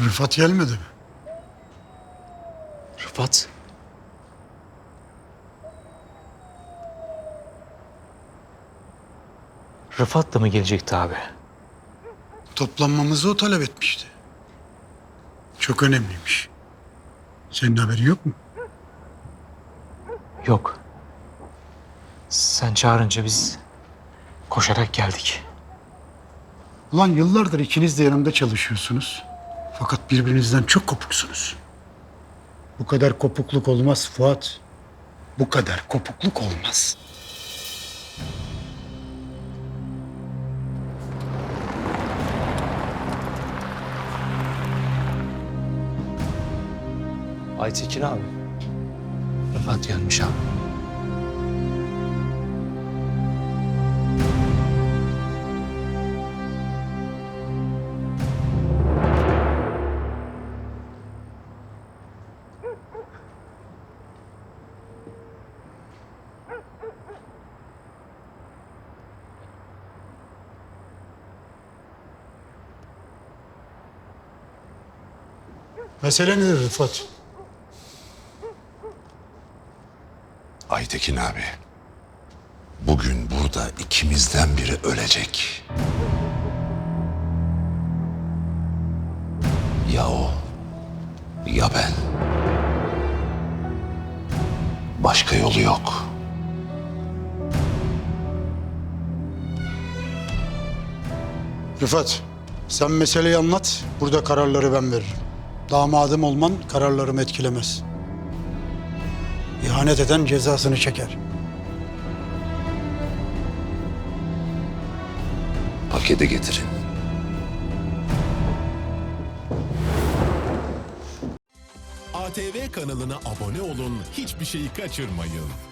Rıfat gelmedi mi? Rıfat. Rıfat da mı gelecekti abi? Toplanmamızı o talep etmişti. Çok önemliymiş. Senin haberin yok mu? Yok. Sen çağırınca biz koşarak geldik. Ulan yıllardır ikiniz de yanımda çalışıyorsunuz. Fakat birbirinizden çok kopuksunuz. Bu kadar kopukluk olmaz Fuat. Bu kadar kopukluk olmaz. Aytekin abi. Rıfat gelmiş abi. Mesele nedir Rıfat? Aytekin abi. Bugün burada ikimizden biri ölecek. Ya o ya ben. Başka yolu yok. Rıfat, sen meseleyi anlat. Burada kararları ben veririm. Damadım olman kararlarımı etkilemez. İhanet eden cezasını çeker. Paketi getirin. ATV kanalına abone olun, hiçbir şeyi kaçırmayın.